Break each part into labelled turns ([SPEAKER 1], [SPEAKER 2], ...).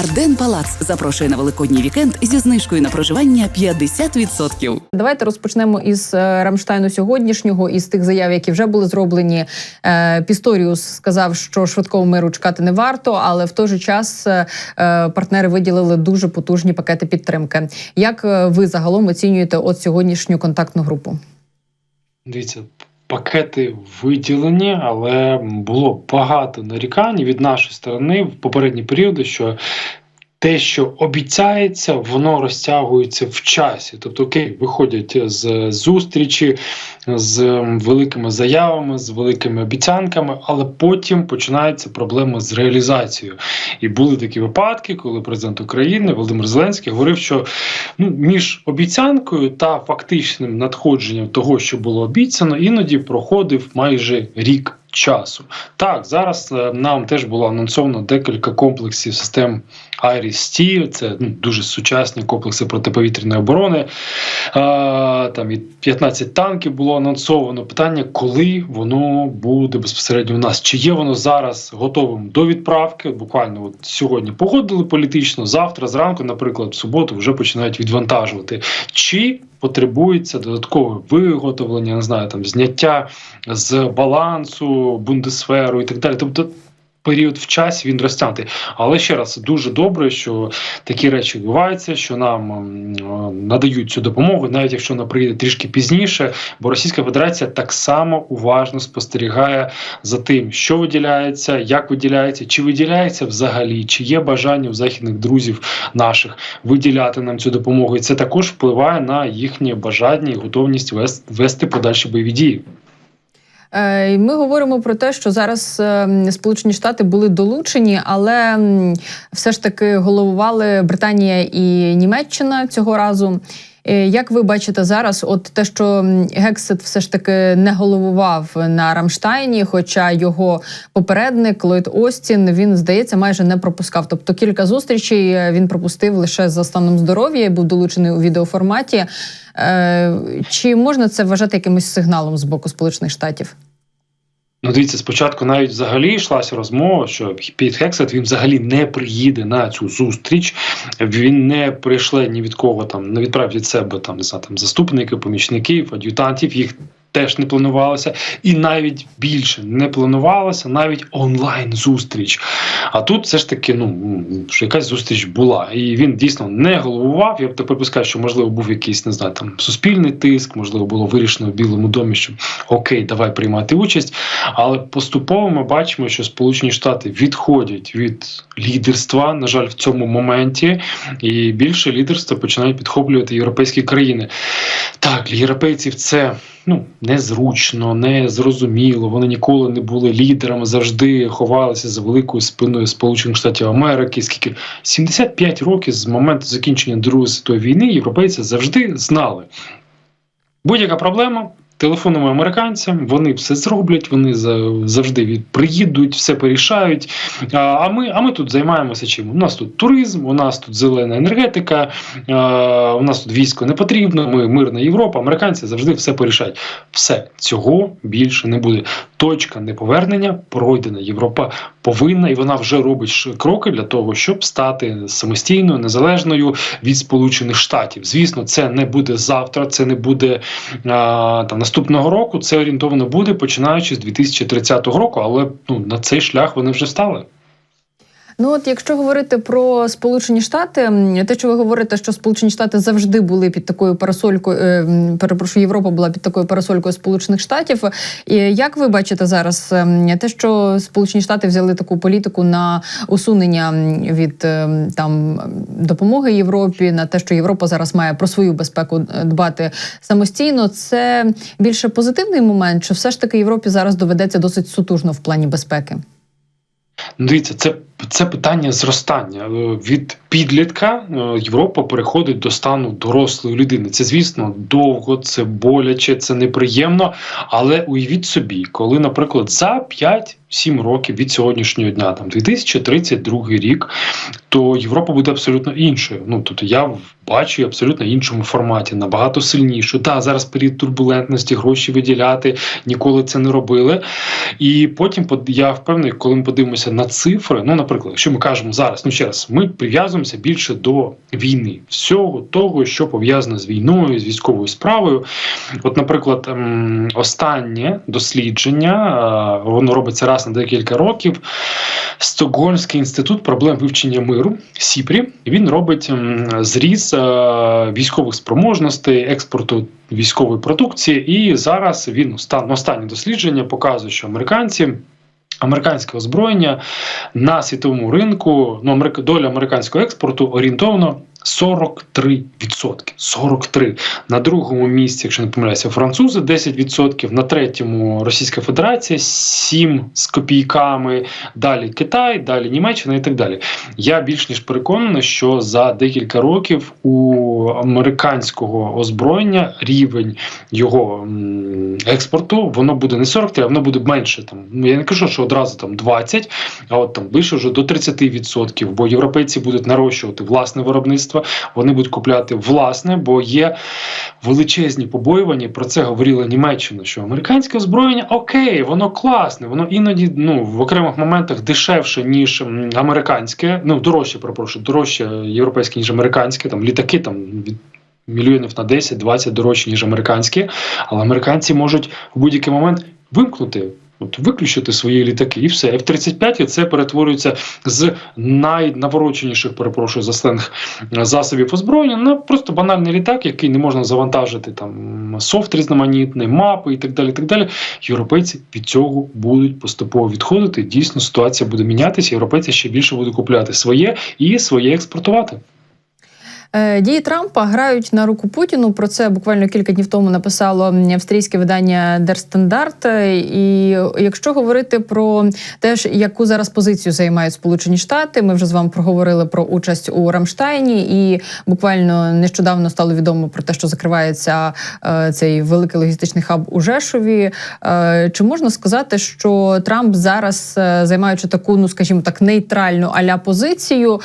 [SPEAKER 1] Арден Палац запрошує на великодній вікенд зі знижкою на проживання 50%.
[SPEAKER 2] Давайте розпочнемо із е, Рамштайну сьогоднішнього, із тих заяв, які вже були зроблені. Е, Пісторіус сказав, що швидкого миру чекати не варто, але в той же час е, партнери виділили дуже потужні пакети підтримки. Як ви загалом оцінюєте от сьогоднішню контактну групу?
[SPEAKER 3] Дивіться, пакети виділені, але було багато нарікань від нашої сторони в попередні періоди, що те, що обіцяється, воно розтягується в часі. Тобто, окей, виходять з зустрічі з великими заявами, з великими обіцянками, але потім починаються проблеми з реалізацією. І були такі випадки, коли президент України Володимир Зеленський говорив, що ну, між обіцянкою та фактичним надходженням того, що було обіцяно, іноді проходив майже рік. Часу так зараз е, нам теж було анонсовано декілька комплексів систем Айріс-Ті, це ну, дуже сучасні комплекси протиповітряної оборони. А, там і 15 танків було анонсовано. Питання, коли воно буде безпосередньо у нас? Чи є воно зараз готовим до відправки? Буквально от сьогодні погодили політично. Завтра зранку, наприклад, в суботу вже починають відвантажувати. Чи потребується додаткове виготовлення, не знаю, там зняття з балансу, бундесферу і так далі. Тобто період в часі він розтягнутий. Але ще раз дуже добре, що такі речі відбуваються, що нам надають цю допомогу, навіть якщо вона прийде трішки пізніше, бо Російська Федерація так само уважно спостерігає за тим, що виділяється, як виділяється, чи виділяється взагалі, чи є бажання у західних друзів наших виділяти нам цю допомогу, і це також впливає на їхнє бажання і готовність вести подальші бойові дії.
[SPEAKER 2] Е, Ми говоримо про те, що зараз е, Сполучені Штати були долучені, але все ж таки головували Британія і Німеччина цього разу. Е, Як ви бачите зараз, от те, що Гексет все ж таки не головував на Рамштайні, хоча його попередник Ллойд Остін він здається майже не пропускав. Тобто кілька зустрічей е, він пропустив лише за станом здоров'я і був долучений у відеоформаті. Е, Чи можна це вважати якимось сигналом з боку Сполучених Штатів?
[SPEAKER 3] Ну, дивіться, спочатку навіть взагалі йшлася розмова, що Піт Хексет він взагалі не приїде на цю зустріч. Він не прийшле ні від кого там, не відправить від себе там, не знаю, там заступників, помічників, ад'ютантів. Їх теж не планувалося, і навіть більше не планувалося навіть онлайн зустріч. А тут все ж таки, ну що якась зустріч була, і він дійсно не головував. Я б так припускаю, що можливо був якийсь не знаю, там суспільний тиск, можливо, було вирішено в Білому домі, що окей, давай приймати участь. Але поступово ми бачимо, що Сполучені Штати відходять від лідерства, на жаль, в цьому моменті, і більше лідерства починають підхоплювати європейські країни. Так, європейців це ну незручно, незрозуміло. Вони ніколи не були лідерами, завжди ховалися за великою спиною Сполучених Штатів Америки. Скільки 75 років з моменту закінчення Другої світової війни європейці завжди знали. Будь-яка проблема. Телефонуємо американцям, вони все зроблять, вони завжди приїдуть, все порішають. А ми а ми тут займаємося чим? У нас тут туризм, у нас тут зелена енергетика, у нас тут військо не потрібно. Ми мирна Європа. Американці завжди все порішають. Все цього більше не буде. Точка неповернення пройдена. Європа повинна і вона вже робить кроки для того, щоб стати самостійною, незалежною від Сполучених Штатів. Звісно, це не буде завтра, це не буде а, там наступного року. Це орієнтовано буде починаючи з 2030 року, але ну на цей шлях вони вже стали.
[SPEAKER 2] Ну от якщо говорити про Сполучені Штати, те, що ви говорите, що Сполучені Штати завжди були під такою парасолькою, е, перепрошую, Європа була під такою парасолькою Сполучених Штатів. І як ви бачите зараз те, що Сполучені Штати взяли таку політику на усунення від там допомоги Європі, на те, що Європа зараз має про свою безпеку дбати самостійно, це більше позитивний момент, чи все ж таки Європі зараз доведеться досить сутужно в плані безпеки?
[SPEAKER 3] Дивіться, це це питання зростання від підлітка. Європа переходить до стану дорослої людини. Це, звісно, довго, це боляче, це неприємно. Але уявіть собі, коли, наприклад, за 5 7 років від сьогоднішнього дня, там 2032 рік, то Європа буде абсолютно іншою. Ну тобто я бачу абсолютно іншому форматі, набагато сильнішу. Та зараз період турбулентності, гроші виділяти, ніколи це не робили. І потім я впевнений, коли ми подивимося на цифри, ну, наприклад, якщо ми кажемо зараз, ну ще раз, ми прив'язуємося більше до війни, всього того, що пов'язано з війною, з військовою справою. От, наприклад, ем, останнє дослідження, е, воно робиться раз на декілька років. Стокгольмський інститут проблем вивчення миру Сіпрі він робить зріз е, військових спроможностей, експорту військової продукції. І зараз він стан останнє дослідження показує, що американці. Американське озброєння на світовому ринку, ну доля американського експорту орієнтовно 43%. 43. На другому місці, якщо не помиляюся, французи 10%, на третьому Російська Федерація 7 з копійками, далі Китай, далі Німеччина і так далі. Я більш ніж переконаний, що за декілька років у американського озброєння рівень його експорту воно буде не 43, а воно буде менше. Там ну, я не кажу, що одразу там 20, а от там ближче вже до 30%, бо європейці будуть нарощувати власне виробництво, вони будуть купляти власне, бо є величезні побоювання. Про це говорила Німеччина, що американське озброєння окей, воно класне, воно іноді ну в окремих моментах дешевше ніж американське, ну дорожче, перепрошую, дорожче європейське ніж американське. Там літаки там від. Мільйонів на 10-20 дорожче, ніж американські, але американці можуть в будь-який момент вимкнути, от виключити свої літаки, і все. F-35 це перетворюється з найнавороченіших, перепрошую за сленг засобів озброєння на просто банальний літак, який не можна завантажити там софт різноманітний, мапи і так далі. так далі. Європейці від цього будуть поступово відходити. Дійсно, ситуація буде мінятися. Європейці ще більше будуть купляти своє і своє експортувати.
[SPEAKER 2] Е, дії Трампа грають на руку Путіну. Про це буквально кілька днів тому написало австрійське видання Standard. І якщо говорити про те, яку зараз позицію займають Сполучені Штати, ми вже з вами проговорили про участь у Рамштайні, і буквально нещодавно стало відомо про те, що закривається е, цей великий логістичний хаб у Жешові. Е, чи можна сказати, що Трамп зараз займаючи таку, ну скажімо так, нейтральну аля позицію,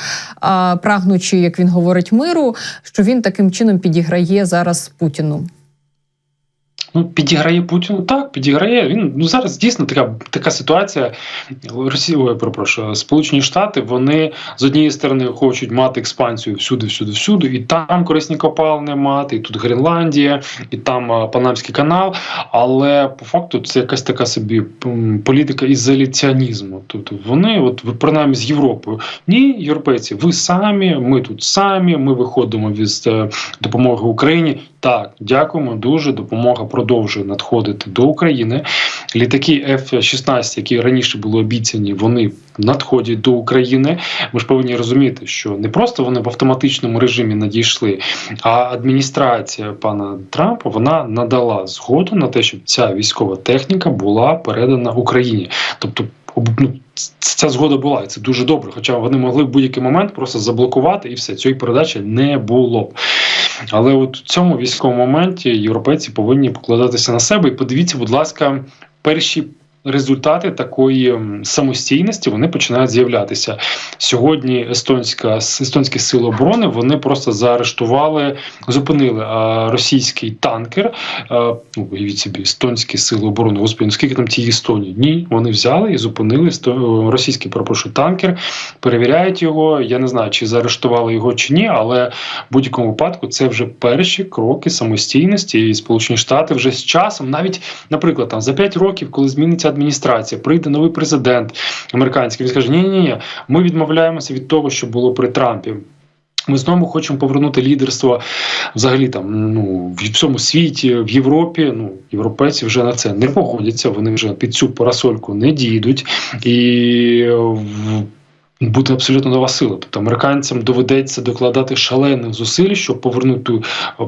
[SPEAKER 2] прагнучи, як він говорить, мир миру, що він таким чином підіграє зараз Путіну.
[SPEAKER 3] Ну, підіграє Путіну так, підіграє. Він ну зараз дійсно така така ситуація. Росія, перепрошую, Сполучені Штати вони з однієї сторони хочуть мати експансію всюди, всюди, всюди, і там корисні копалини мати, і тут Гренландія, і там Панамський канал. Але по факту це якась така собі політика ізоляціонізму. Тобто вони, от ви принаймні з Європою. Ні, європейці, ви самі, ми тут самі. Ми виходимо від е, допомоги Україні. Так, дякуємо дуже. Допомога продовжує надходити до України. Літаки F-16, які раніше були обіцяні, вони надходять до України. Ми ж повинні розуміти, що не просто вони в автоматичному режимі надійшли, а адміністрація пана Трампа вона надала згоду на те, щоб ця військова техніка була передана Україні, тобто ну, Ця згода була, і це дуже добре. Хоча вони могли в будь-який момент просто заблокувати і все цієї передачі не було. Але от у цьому військовому моменті європейці повинні покладатися на себе. І подивіться, будь ласка, перші. Результати такої самостійності вони починають з'являтися сьогодні. Естонська естонські сили оборони вони просто заарештували, зупинили а, російський танкер. А, ну, уявіть собі естонські сили оборони. Господи, ну скільки там тієї Естонії? Ні, вони взяли і зупинили російський перепрошую, танкер, перевіряють його. Я не знаю, чи заарештували його чи ні, але в будь-якому випадку це вже перші кроки самостійності. І Сполучені Штати вже з часом, навіть, наприклад, там за 5 років, коли зміниться адміністрація, прийде новий президент американський. Він скаже: ні, ні, ми відмовляємося від того, що було при Трампі. Ми знову хочемо повернути лідерство взагалі там ну в всьому світі, в Європі. Ну європейці вже на це не погодяться. Вони вже під цю парасольку не дійдуть і. Буде абсолютно нова сила. Тобто американцям доведеться докладати шалених зусиль, щоб повернути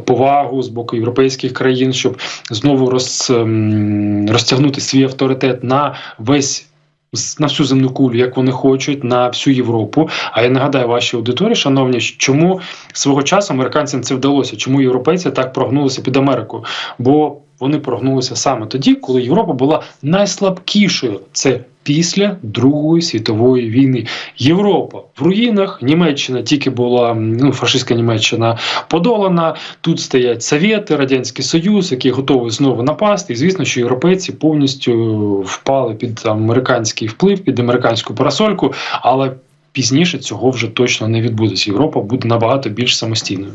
[SPEAKER 3] повагу з боку європейських країн, щоб знову роз, ем, розтягнути свій авторитет на весь. На всю земну кулю, як вони хочуть, на всю Європу. А я нагадаю вашій аудиторії, шановні, чому свого часу американцям це вдалося? Чому європейці так прогнулися під Америку? Бо вони прогнулися саме тоді, коли Європа була найслабкішою. Це після Другої світової війни. Європа в руїнах, Німеччина тільки була ну, фашистська Німеччина подолана. Тут стоять Совєти, Радянський Союз, який готовий знову напасти. І звісно, що європейці повністю впали під американський вплив, під американську парасольку, але пізніше цього вже точно не відбудеться. Європа буде набагато більш самостійною.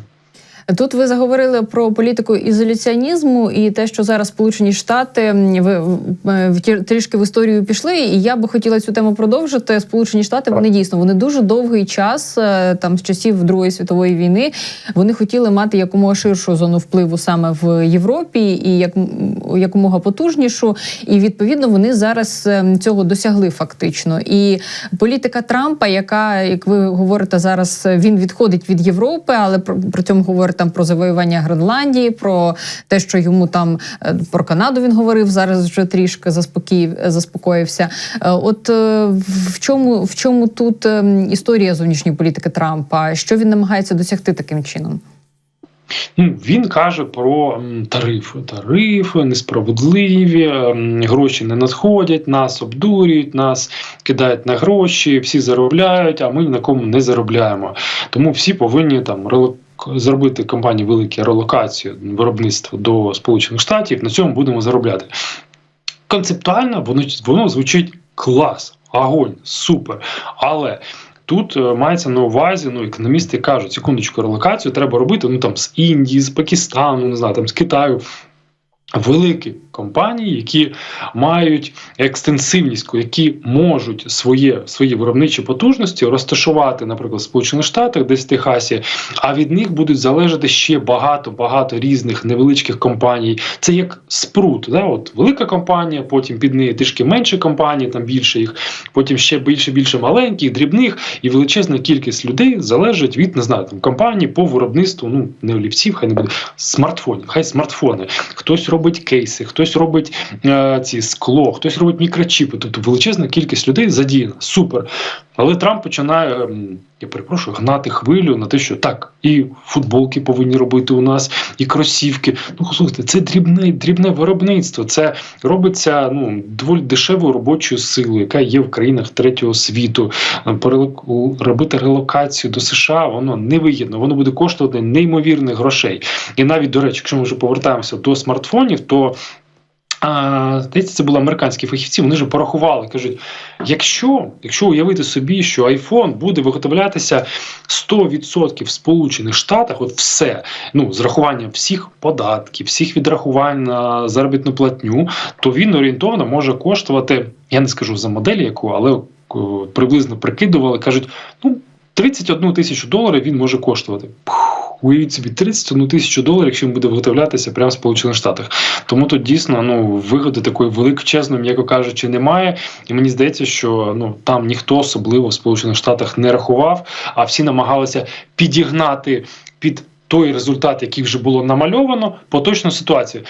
[SPEAKER 2] Тут ви заговорили про політику ізоляціонізму і те, що зараз Сполучені Штати в- в трішки в історію пішли. І я би хотіла цю тему продовжити. Сполучені Штати вони дійсно вони дуже довгий час, е, там з часів Другої світової війни, вони хотіли мати якомога ширшу зону впливу саме в Європі і як якомога потужнішу. І відповідно вони зараз е, цього досягли фактично. І політика Трампа, яка, як ви говорите, зараз е, він відходить від Європи, але про, при цьому говорить там про завоювання Гренландії, про те, що йому там е, про Канаду він говорив зараз вже трішки заспокоїв, заспокоївся. Е, От е, в чому в чому тут ем, історія зовнішньої політики Трампа? Що він намагається досягти таким чином?
[SPEAKER 3] Ну, він каже про тарифи. Тарифи несправедливі, гроші не надходять, нас обдурюють, нас кидають на гроші, всі заробляють, а ми на кому не заробляємо. Тому всі повинні там зробити компанії великі релокацію виробництва до Сполучених Штатів. На цьому будемо заробляти. Концептуально воно, воно звучить клас, огонь, супер. Але Тут е, мається на увазі, ну економісти кажуть, секундочку, релокацію треба робити ну там з Індії, з Пакистану, не знаю, там з Китаю. Великі компанії, які мають екстенсивність, які можуть своє, свої виробничі потужності розташувати, наприклад, в Сполучених Штатах, десь в Техасі, а від них будуть залежати ще багато багато різних невеличких компаній. Це як спрут. Да? От велика компанія, потім під нею трішки менше компаній, там більше їх, потім ще більше більше маленьких, дрібних, і величезна кількість людей залежить від не знаю, там компаній по виробництву. Ну не олівців, хай не буде смартфонів, хай смартфони. Хтось робить кейси, хтось робить е, ці скло, хтось робить мікрочіпи. Тобто величезна кількість людей задіяна. Супер. Але Трамп починає, ем, я перепрошую, гнати хвилю на те, що так, і футболки повинні робити у нас, і кросівки. Ну, слухайте, це дрібне, дрібне виробництво. Це робиться ну, доволі дешевою робочою силою, яка є в країнах третього світу. Перелок- Робити релокацію до США воно невигідно, воно буде коштувати неймовірних грошей. І навіть, до речі, якщо ми вже повертаємося до смартфонів, то здається, це були американські фахівці. Вони ж порахували, кажуть: якщо, якщо уявити собі, що iPhone буде виготовлятися 100% в Сполучених Штатах, от все, ну з рахуванням всіх податків, всіх відрахувань на заробітну платню, то він орієнтовно може коштувати. Я не скажу за модель, яку, але приблизно прикидували, кажуть, ну 31 тисячу доларів він може коштувати. Пух, Уявіть собі 31 тисячу доларів, якщо він буде виготовлятися прямо в Сполучених Штатах. Тому тут дійсно ну вигоди такої величезної, м'яко кажучи, немає. І мені здається, що ну там ніхто особливо в Сполучених Штатах не рахував, а всі намагалися підігнати під той результат, який вже було намальовано, поточну ситуацію.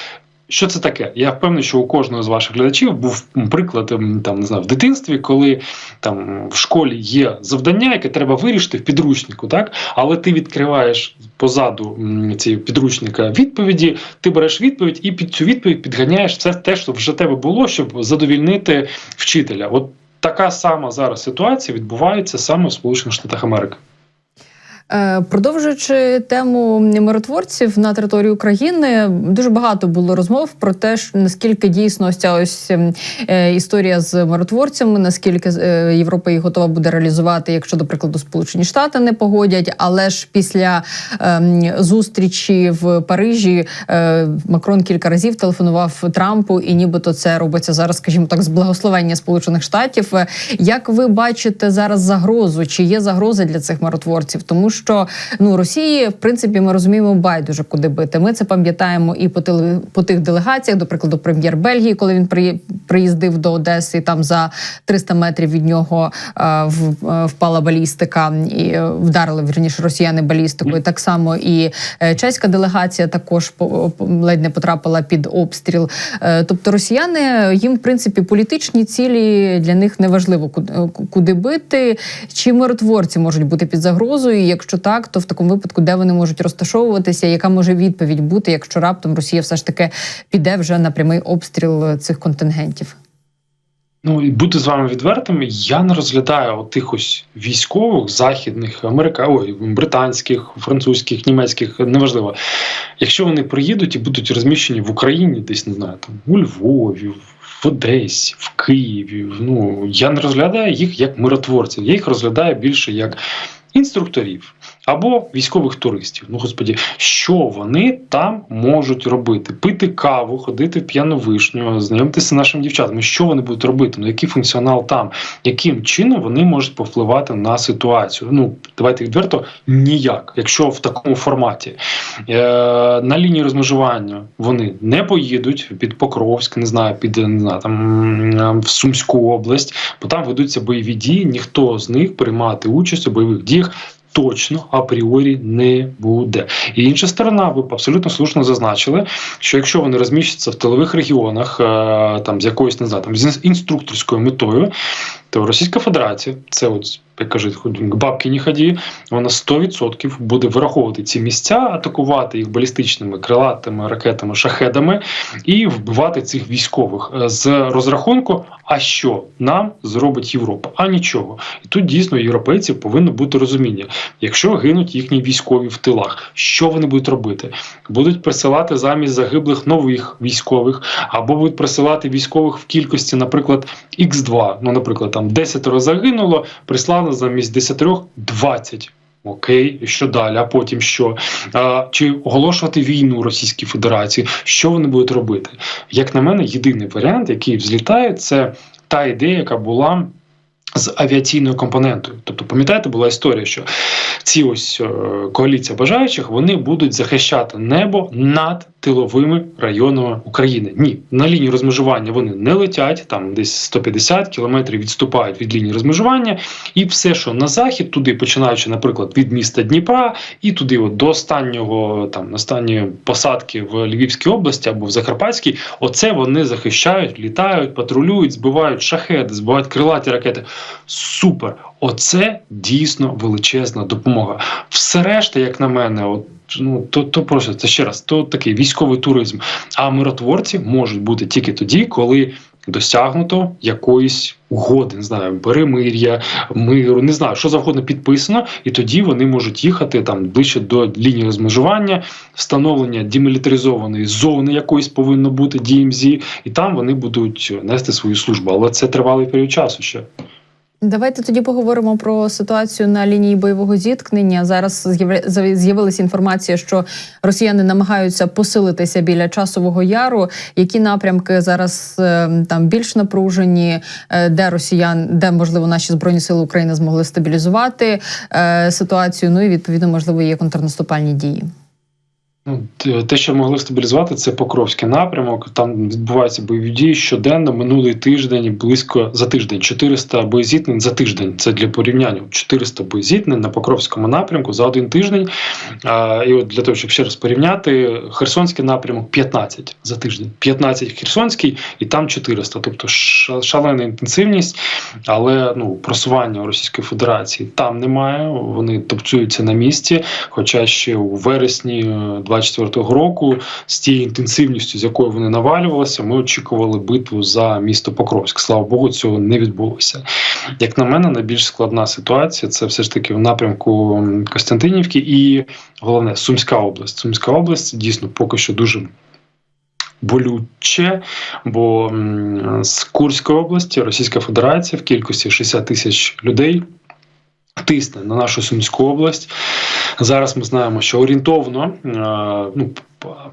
[SPEAKER 3] Що це таке? Я впевнений, що у кожного з ваших глядачів був приклад там не знаю, в дитинстві, коли там в школі є завдання, яке треба вирішити в підручнику, так але ти відкриваєш позаду цієї підручника відповіді, ти береш відповідь і під цю відповідь підганяєш все те, що вже тебе було, щоб задовільнити вчителя. От така сама зараз ситуація відбувається саме в Сполучених Штатах Америки.
[SPEAKER 2] Е, Продовжуючи тему миротворців на території України, дуже багато було розмов про те, наскільки дійсно ця ось ем, е, історія з миротворцями, наскільки е, Європа їх готова буде реалізувати, якщо, до прикладу, Сполучені Штати не погодять. Але ж після ем, зустрічі в Парижі Макрон кілька разів телефонував Трампу, і нібито це робиться зараз, скажімо так, з благословення Сполучених Штатів. Як ви бачите зараз загрозу? Чи є загроза для цих миротворців? Тому що ну Росії, в принципі, ми розуміємо байдуже куди бити. Ми це пам'ятаємо і по теле, по тих делегаціях, до прикладу, прем'єр Бельгії, коли він приїздив до Одеси, там за 300 метрів від нього е, е, впала балістика і е, вдарили вірніше росіяни балістикою. Так само і е, чеська делегація також по, ледь не потрапила під обстріл. Е, тобто росіяни їм в принципі політичні цілі для них не важливо куди, куди бити. Чи миротворці можуть бути під загрозою? І Якщо так, то в такому випадку, де вони можуть розташовуватися, яка може відповідь бути, якщо раптом Росія все ж таки піде вже на прямий обстріл цих контингентів?
[SPEAKER 3] Ну і бути з вами відвертим, я не розглядаю от тих ось військових західних, америка, ой, британських, французьких, німецьких, неважливо. Якщо вони приїдуть і будуть розміщені в Україні, десь не знаю, там у Львові, в Одесі, в Києві. Ну я не розглядаю їх як миротворців, я їх розглядаю більше як інструкторів або військових туристів. Ну господі, що вони там можуть робити? Пити каву, ходити в п'яну вишню, знайомитися з нашими дівчатами. Що вони будуть робити? Ну який функціонал там? Яким чином вони можуть повпливати на ситуацію? Ну давайте відверто ніяк, якщо в такому форматі е, на лінії розмежування вони не поїдуть під Покровськ, не знаю, під не знаю, там в Сумську область, бо там ведуться бойові дії. Ніхто з них приймати участь у бойових діях точно апріорі не буде. І інша сторона, ви абсолютно слушно зазначили, що якщо вони розміщаться в тилових регіонах, е, там з якоюсь не знаю, там з інструкторською метою, то Російська Федерація, це от як кажуть, бабки не ході, вона 100% буде вираховувати ці місця, атакувати їх балістичними крилатими ракетами, шахедами і вбивати цих військових е, з розрахунку. А що нам зробить Європа? А нічого. І тут дійсно європейців повинно бути розуміння. Якщо гинуть їхні військові в тилах, що вони будуть робити? Будуть присилати замість загиблих нових військових, або будуть присилати військових в кількості, наприклад, Х2. Ну, наприклад, там 10 загинуло, прислали замість 10 20. Окей, що далі? А потім що? А, Чи оголошувати війну Російській Федерації? Що вони будуть робити? Як на мене, єдиний варіант, який взлітає, це та ідея, яка була з авіаційною компонентою. Тобто, пам'ятаєте, була історія, що ці ось е, коаліція бажаючих вони будуть захищати небо над тиловими районами України. Ні, на лінії розмежування вони не летять, там десь 150 кілометрів відступають від лінії розмежування, і все, що на захід, туди починаючи, наприклад, від міста Дніпра, і туди, от до останнього там останньої посадки в Львівській області або в Закарпатській, оце вони захищають, літають, патрулюють, збивають шахеди, збивають крилаті ракети. Супер! Оце дійсно величезна допомога. Все решта, як на мене, от ну то то просто це ще раз, то такий військовий туризм. А миротворці можуть бути тільки тоді, коли досягнуто якоїсь угоди, не знаю, перемир'я, миру, не знаю, що завгодно підписано, і тоді вони можуть їхати там ближче до лінії розмежування, встановлення демілітаризованої зони якоїсь повинно бути DMZ, і там вони будуть нести свою службу. Але це тривалий період часу ще.
[SPEAKER 2] Давайте тоді поговоримо про ситуацію на лінії бойового зіткнення. Зараз з'явилася інформація, що росіяни намагаються посилитися біля часового яру. Які напрямки зараз е, там більш напружені, е, де росіян, де можливо наші збройні сили України змогли стабілізувати е, ситуацію? Ну і відповідно можливо є контрнаступальні дії.
[SPEAKER 3] Ну, те, що могли стабілізувати, це Покровський напрямок. Там відбуваються бойові дії щоденно. Минулий тиждень близько за тиждень 400 боєзітнень за тиждень. Це для порівняння 400 боєзітнень на Покровському напрямку за один тиждень. А, І от для того, щоб ще раз порівняти, Херсонський напрямок 15 за тиждень. 15 Херсонський і там 400. Тобто шалена інтенсивність, але ну просування Російської Федерації там немає. Вони топцюються на місці. Хоча ще у вересні. 24-го року з тією інтенсивністю, з якою вони навалювалися, ми очікували битву за місто Покровськ. Слава Богу, цього не відбулося. Як на мене, найбільш складна ситуація це все ж таки в напрямку Костянтинівки і головне Сумська область. Сумська область дійсно поки що дуже. Болюче, бо з Курської області Російська Федерація в кількості 60 тисяч людей тисне на нашу Сумську область. Зараз ми знаємо, що орієнтовно е, ну,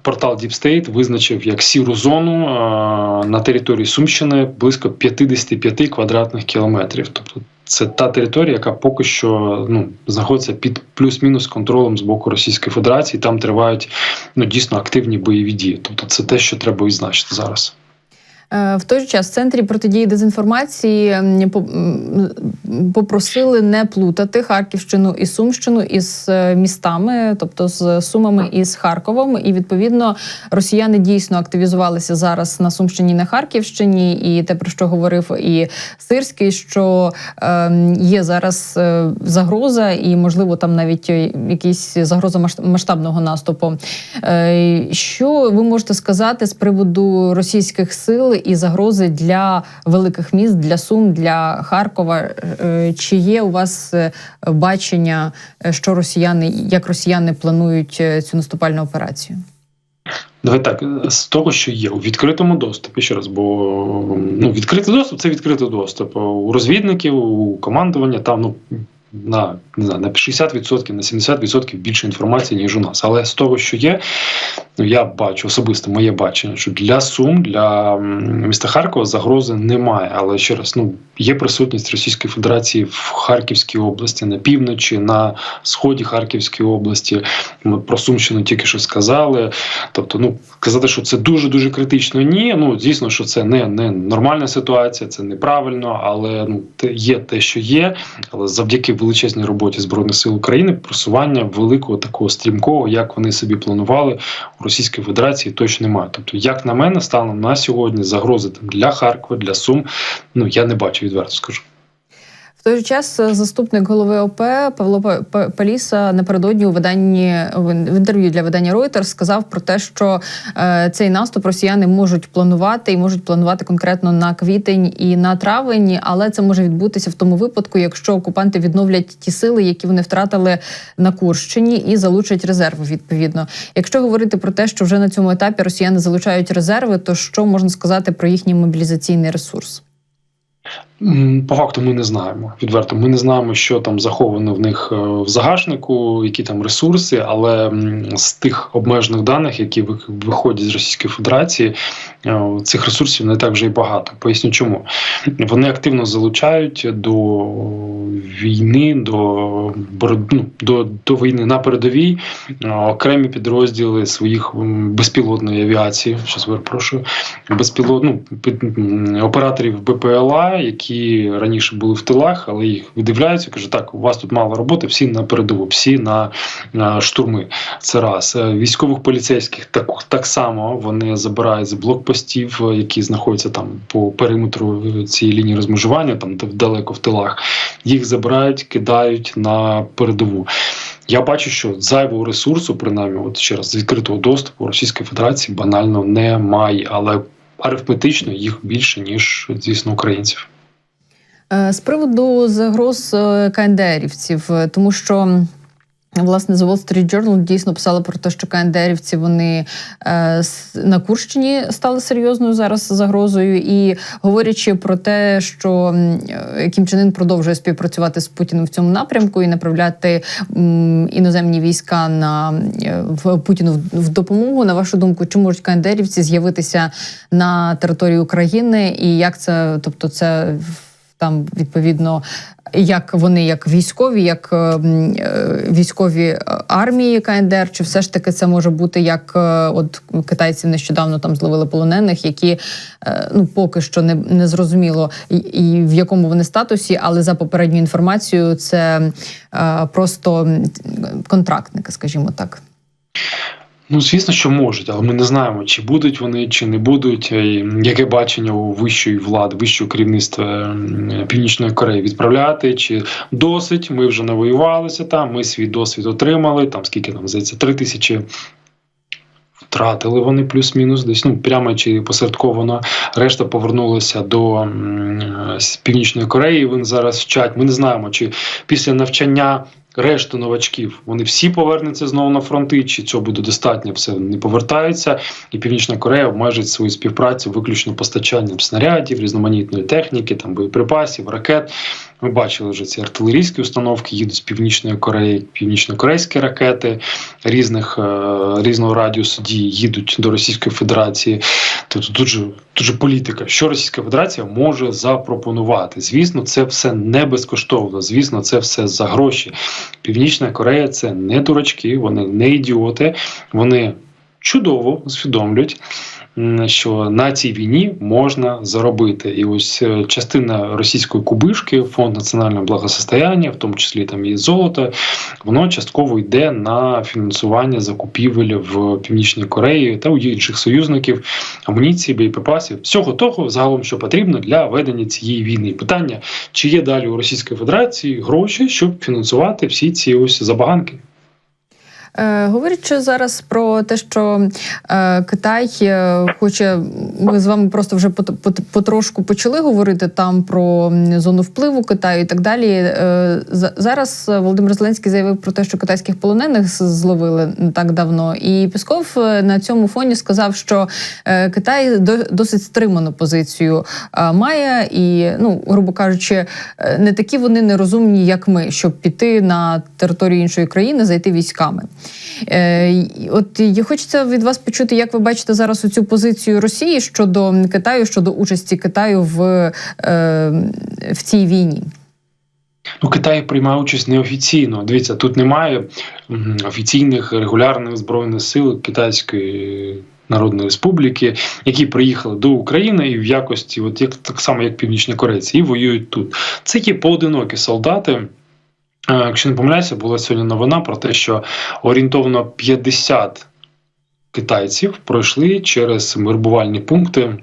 [SPEAKER 3] портал Deep State визначив як сіру зону е, на території Сумщини близько 55 квадратних кілометрів. Тобто це та територія, яка поки що ну знаходиться під плюс-мінус контролем з боку Російської Федерації. Там тривають ну дійсно активні бойові дії. Тобто, це те, що треба відзначити зараз.
[SPEAKER 2] Е, В той же час в центрі протидії дезінформації попросили не плутати Харківщину і Сумщину із е, містами, тобто з Сумами і з Харковом. І відповідно росіяни дійсно активізувалися зараз на Сумщині і на Харківщині. І те, про що говорив і Сирський, що е, є зараз е, загроза, і можливо там навіть якісь загроза масш- масштабного наступу. Що ви можете сказати з приводу російських сил і загрози для великих міст, для Сум, для Харкова? Е, Чи є у вас е, бачення, е, що росіяни, як росіяни планують цю наступальну операцію?
[SPEAKER 3] Давай так, з того, що є у відкритому доступі, ще раз, бо ну, відкритий доступ це відкритий доступ. У розвідників, у командування там ну, на, не знаю, на 60%, на 70% більше інформації, ніж у нас. Але з того, що є, я бачу особисто моє бачення, що для Сум, для міста Харкова загрози немає. Але ще раз, ну, є присутність Російської Федерації в Харківській області, на півночі, на сході Харківської області. Ми про Сумщину тільки що сказали. Тобто, ну казати, що це дуже дуже критично, ні. Ну звісно, що це не, не нормальна ситуація, це неправильно, але ну те є те, що є. Але завдяки величезній роботі збройних сил України просування великого такого стрімкого, як вони собі планували у Російській Федерації, точно немає. Тобто, як на мене, станом на сьогодні загрози там для Харкова, для Сум, ну я не бачу відверто скажу.
[SPEAKER 2] В той же час е, заступник голови ОП Павло Па- Па- Паліса напередодні у виданні в інтерв'ю для видання Reuters сказав про те, що е, цей наступ росіяни можуть планувати і можуть планувати конкретно на квітень і на травень, але це може відбутися в тому випадку, якщо окупанти відновлять ті сили, які вони втратили на Курщині, і залучать резерви. Відповідно, якщо говорити про те, що вже на цьому етапі росіяни залучають резерви, то що можна сказати про їхній мобілізаційний ресурс?
[SPEAKER 3] По факту ми не знаємо. Відверто, ми не знаємо, що там заховано в них е, в загашнику, які там ресурси, але з тих обмежених даних, які ви- виходять з Російської Федерації, е, цих ресурсів не так вже й багато. Поясню чому. Вони активно залучають до війни, до ну, до, до війни на передовій е, окремі підрозділи своїх безпілотної авіації. Щас перепрошую, безпілот, ну, під- операторів БПЛА, які раніше були в тилах, але їх видивляються, кажуть, так, у вас тут мало роботи, всі на передову, всі на, на штурми. Це раз. Е, Військових поліцейських так, так само вони забирають з блокпостів, е, які знаходяться там по периметру цієї лінії розмежування, там далеко в тилах. Їх забирають, кидають на передову. Я бачу, що зайвого ресурсу, принаймні, от ще раз відкритого доступу Російської Федерації банально немає, але арифметично їх більше ніж звісно українців.
[SPEAKER 2] Е, З приводу загроз е, КНДРівців, е, тому що. Власне, The Wall Street Journal дійсно писали про те, що КНДРівці вони е, на Курщині стали серйозною зараз загрозою, і говорячи про те, що Кім Чен Ін продовжує співпрацювати з Путіним в цьому напрямку і направляти м, іноземні війська на в Путіну в- допомогу. На вашу думку, чи можуть КНДРівці з'явитися на території України, і як це, тобто, це там відповідно, як вони, як військові, як е, е, військові армії КНДР, чи все ж таки це може бути як е, от китайці нещодавно там зловили полонених, які ну поки що не, не зрозуміло і, в якому вони статусі, але за попередню інформацією, це просто контрактники, скажімо так.
[SPEAKER 3] Ну, звісно, що можуть, але ми не знаємо, чи будуть вони, чи не будуть. І Яке бачення у вищої влади, вищого керівництва Північної Кореї відправляти, чи досить. Ми вже навоювалися там. Ми свій досвід отримали. Там скільки там здається, три тисячі. Втратили вони плюс-мінус, десь ну прямо чи посередковано. Решта повернулися до з Північної Кореї. Вони зараз вчать. Ми не знаємо, чи після навчання решту новачків вони всі повернуться знову на фронти, чи цього буде достатньо, все не повертаються. І Північна Корея обмежить свою співпрацю виключно постачанням снарядів, різноманітної техніки, там боєприпасів, ракет. Ми бачили вже ці артилерійські установки, їдуть з Північної Кореї, північно-корейські ракети різних е, різного радіусу дії їдуть до Російської Федерації. Тобто дуже дуже політика, що Російська Федерація може запропонувати. Звісно, це все не безкоштовно. Звісно, це все за гроші. Північна Корея це не дурачки, вони не ідіоти. Вони чудово усвідомлюють, що на цій війні можна заробити. І ось е, частина російської кубишки, фонд національного благосостояння, в тому числі там і золото, воно частково йде на фінансування закупівель в Північній Кореї та у інших союзників амуніції, боєприпасів, всього того, загалом, що потрібно для ведення цієї війни. Питання, чи є далі у Російської Федерації гроші, щоб фінансувати всі ці ось забаганки.
[SPEAKER 2] Е, говорячи зараз про те, що е, Китай е, хоче, ми з вами просто вже пот- пот- потрошку почали говорити там про зону впливу Китаю і так далі. За- зараз Володимир Зеленський заявив про те, що китайських полонених зловили не так давно. І Пісков на цьому фоні сказав, що Китай до- досить стриману позицію має, і, ну, грубо кажучи, не такі вони нерозумні, як ми, щоб піти на територію іншої країни, зайти військами. Е, От хочеться від вас почути, як ви бачите зараз цю позицію Росії щодо Китаю, щодо участі Китаю в, е, в цій війні.
[SPEAKER 3] Ну, Китай приймає участь неофіційно. Дивіться, тут немає офіційних регулярних збройних сил Китайської. Народної республіки, які приїхали до України і в якості, от як так само як північні корейці, і воюють тут. Це є поодинокі солдати. Е, Якщо не помиляюся, була сьогодні новина про те, що орієнтовно 50 китайців пройшли через вербувальні пункти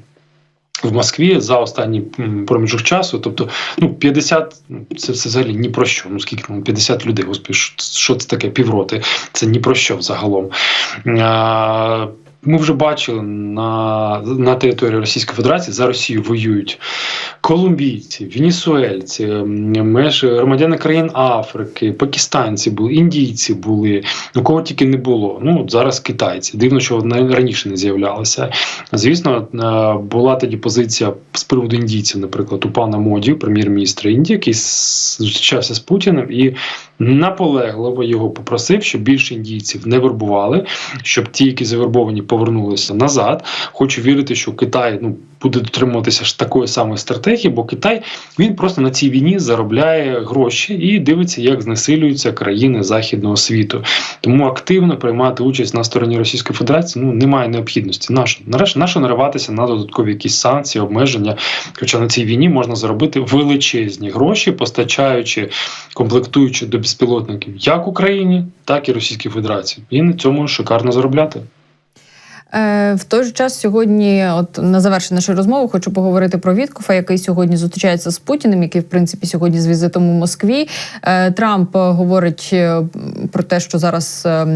[SPEAKER 3] в Москві за останній проміжок часу. Тобто, ну 50 ну, це, взагалі ні про що. Ну скільки там 50 людей, господи, що, це таке півроти? Це ні про що взагалом. А, ми вже бачили на, на території Російської Федерації за Росію воюють колумбійці, венесуельці, меж громадяни країн Африки, пакистанці були, індійці були. Ну кого тільки не було. Ну зараз китайці. Дивно, що раніше не з'являлися. Звісно, е, була тоді позиція з приводу індійців, наприклад, у пана Моді, прем'єр-міністра Індії, який зустрічався з Путіним і наполегливо його попросив, щоб більше індійців не вербували, щоб ті, які завербовані, повернулися назад. Хочу вірити, що Китай ну буде дотримуватися ж такої самої стратегії, бо Китай він просто на цій війні заробляє гроші і дивиться, як знесилюються країни західного світу. Тому активно приймати участь на стороні Російської Федерації ну немає необхідності. Нащо нарешті нащо нариватися на додаткові якісь санкції, обмеження? Хоча на цій війні можна заробити величезні гроші, постачаючи, комплектуючи до безпілотників як Україні, так і Російській Федерації, і на цьому шикарно заробляти.
[SPEAKER 2] Е, в той же час сьогодні, от на завершення нашої розмови, хочу поговорити про Віткофа, який сьогодні зустрічається з Путіним, який в принципі сьогодні з візитом у Москві. Е, Трамп говорить е, про те, що зараз е,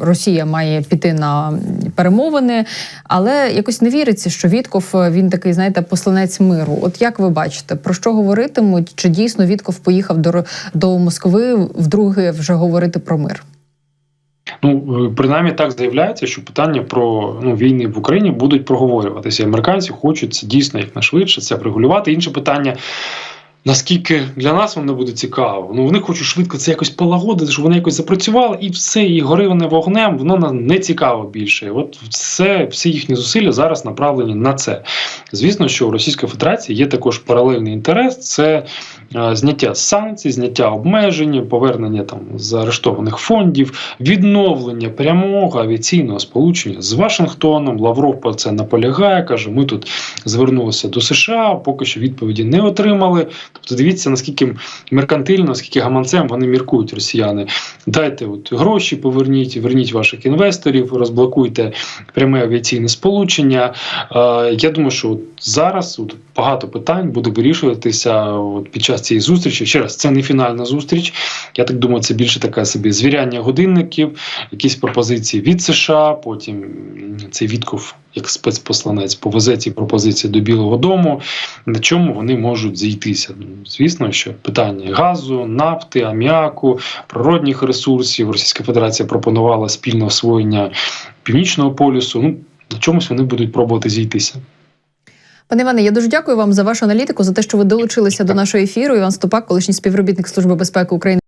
[SPEAKER 2] Росія має піти на перемовини, але якось не віриться, що Вітков він такий, знаєте, посланець миру. От як ви бачите, про що говоритимуть? Чи дійсно Вітков поїхав до, до Москви вдруге вже говорити про мир?
[SPEAKER 3] Ну е, принаймні так заявляється, що питання про ну війни в Україні будуть проговорюватися. Американці хочуть це дійсно якнайшвидше це врегулювати. Інше питання. Наскільки для нас воно буде цікаво? Ну вони хочуть швидко це якось полагодити, щоб вони якось запрацювали, і все, і гори вони вогнем, воно нам не цікаво більше. От все, всі їхні зусилля зараз направлені на це. Звісно, що у Російської Федерації є також паралельний інтерес: це е, зняття санкцій, зняття обмежень, повернення там заарештованих фондів, відновлення прямого авіаційного сполучення з Вашингтоном. Лавров про це наполягає. каже: ми тут звернулися до США, поки що відповіді не отримали. Тобто, дивіться, наскільки меркантильно, наскільки гаманцем вони міркують росіяни. Дайте от гроші, поверніть, верніть ваших інвесторів, розблокуйте пряме авіаційне сполучення. Е, я думаю, що от зараз от багато питань буде вирішуватися от під час цієї зустрічі. Ще раз, це не фінальна зустріч. Я так думаю, це більше таке собі звіряння годинників, якісь пропозиції від США. Потім цей Вітков, як спецпосланець, повезе ці пропозиції до Білого Дому. На чому вони можуть зійтися? Ну, звісно, що питання газу, нафти, аміаку, природних ресурсів. Російська Федерація пропонувала спільне освоєння північного полюсу. Ну на чомусь вони будуть пробувати зійтися.
[SPEAKER 2] Пане Іване, я дуже дякую вам за вашу аналітику, за те, що ви долучилися до нашого ефіру. Іван Стопак, колишній співробітник Служби безпеки України.